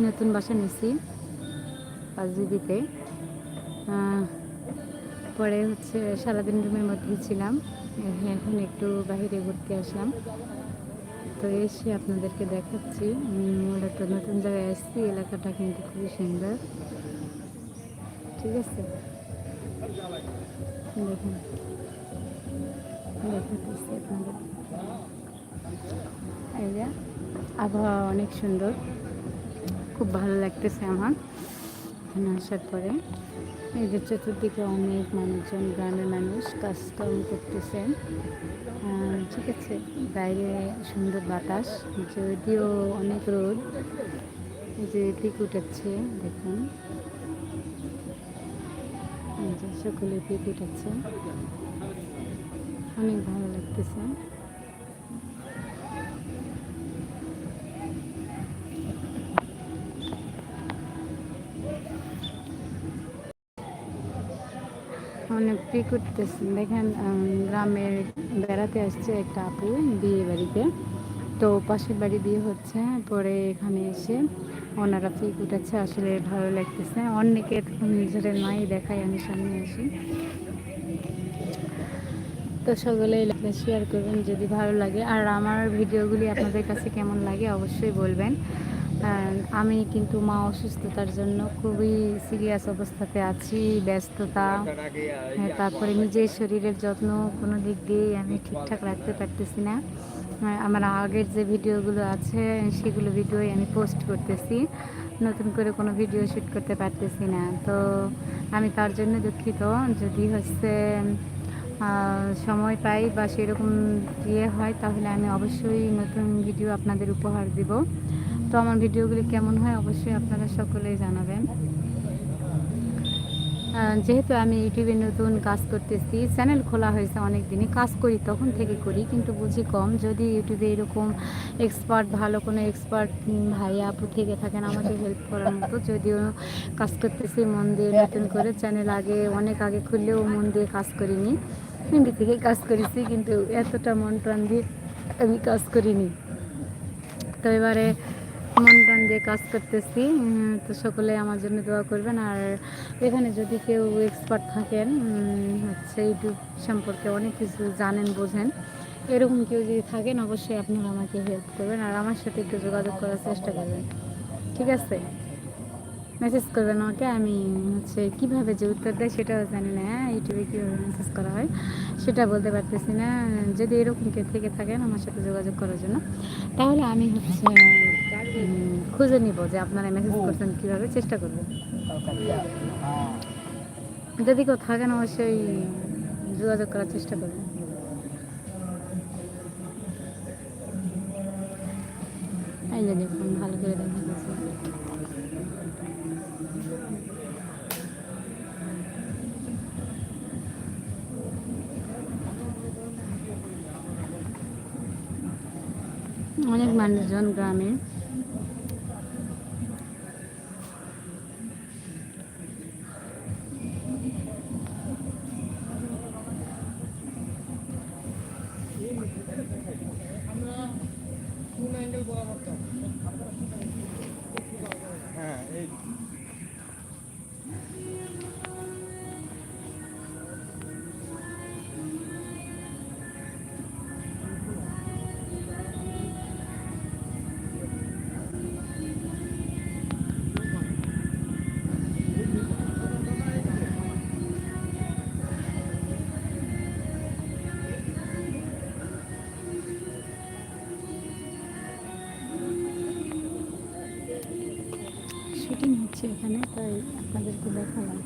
নতুন বাসা নিয়েছি পাঁচবিবিতে পরে হচ্ছে সারাদিন রুমের মধ্যেই ছিলাম। এখন- একটু বাইরে ঘুরতে আসলাম। তো এসে আপনাদেরকে দেখাচ্ছি। মূলত নতুন জায়গায় আসছি। এলাকাটা কিন্তু খুবই সুন্দর। ঠিক আছে? দেখুন। দেখাচ্ছি আপনাদের। আবহাওয়া অনেক সুন্দর। খুব ভালো লাগতেছে আমার। এখানে আসার পরে এই যে চতুর্দিকে অনেক মানুষজন, গ্রামের মানুষ কাজকর্ম করতেছে। ঠিক আছে, বাইরে সুন্দর বাতাস, যদিও অনেক রোদ। এই যে পিক উঠাচ্ছে, দেখুন। সকলে পিক উঠাচ্ছে। অনেক ভালো লাগতেছে। অনেক পিক উঠতেছে দেখেন উম, গ্রামের বেড়াতে আসছে একটা আপু বিয়ে বাড়িতে। তো পাশের বাড়ি বিয়ে হচ্ছে পরে এখানে এসে ওনারা পিক উঠাচ্ছে আসলে ভালো লাগতেছে। অনেকে নিজের নাই দেখাই আমি সামনে আসি। তো সকলেই শেয়ার করবেন যদি ভালো লাগে। আর আমার ভিডিওগুলি আপনাদের কাছে কেমন লাগে অবশ্যই বলবেন। আমি কিন্তু মা অসুস্থতার জন্য খুবই সিরিয়াস অবস্থাতে আছি ব্যস্ততা। হ্যাঁ, তারপরে নিজের শরীরের যত্ন কোনো দিক দিয়েই আমি ঠিকঠাক রাখতে পারতেছি না। আমার আগের যে ভিডিওগুলো আছে সেগুলো ভিডিওই আমি পোস্ট করতেছি। নতুন করে কোনো ভিডিও শ্যুট করতে পারতেছি না। তো আমি তার জন্য দুঃখিত। যদি হচ্ছে সময় পাই বা সেরকম ইয়ে হয় তাহলে আমি অবশ্যই নতুন ভিডিও আপনাদের উপহার দিব। তো আমার ভিডিওগুলি কেমন হয় অবশ্যই আপনারা সকলেই জানাবেন। যেহেতু আমি ইউটিউবে নতুন কাজ করতেছি, চ্যানেল খোলা হয়েছে অনেক দিনই কাজ করি, তখন থেকে করি, কিন্তু বুঝি কম। যদি ইউটিউবে এরকম এক্সপার্ট ভালো কোনো এক্সপার্ট ভাই আপু থেকে থাকেন আমাকে হেল্প করার মতো, যদিও কাজ করতেছি, মন দিয়ে নতুন করে চ্যানেল আগে, অনেক আগে খুললেও মন দিয়ে কাজ করিনি। হিন্দি থেকে কাজ করেছি, কিন্তু এতটা মন প্রাণ দিয়ে আমি কাজ করিনি। তো এবারে মন প্রাণ দিয়ে কাজ করতেছি তো সকলে আমার জন্য দোয়া করবেন। আর এখানে যদি কেউ এক্সপার্ট থাকেন হচ্ছে ইউটিউব সম্পর্কে অনেক কিছু জানেন, বোঝেন, এরকম কেউ যদি থাকেন, অবশ্যই আপনারা আমাকে হেল্প করবেন। আর আমার সাথে একটু যোগাযোগ করার চেষ্টা করবেন। ঠিক আছে? মেসেজ করবেন আমাকে আমি হচ্ছে কীভাবে যে উত্তর দেয় সেটাও জানি না হ্যাঁ? ইউটিউবে কীভাবে মেসেজ করা হয় সেটা বলতে পারতেছি না। যদি এরকম কেউ থেকে থাকেন আমার সাথে যোগাযোগ করার জন্য। তাহলে আমি হচ্ছে খুঁজে নিব যে আপনারা মেসেজ করছেন কীভাবে, চেষ্টা করবেন যদি কেউ থাকেন অবশ্যই যোগাযোগ করার চেষ্টা করবেন এই যে দেখুন, ভালো করে দেখা গেছে অনেক মানুষজন গ্রামে। হ্যাঁ হচ্ছে এখানে তাই আপনাদেরকে দেখালাম।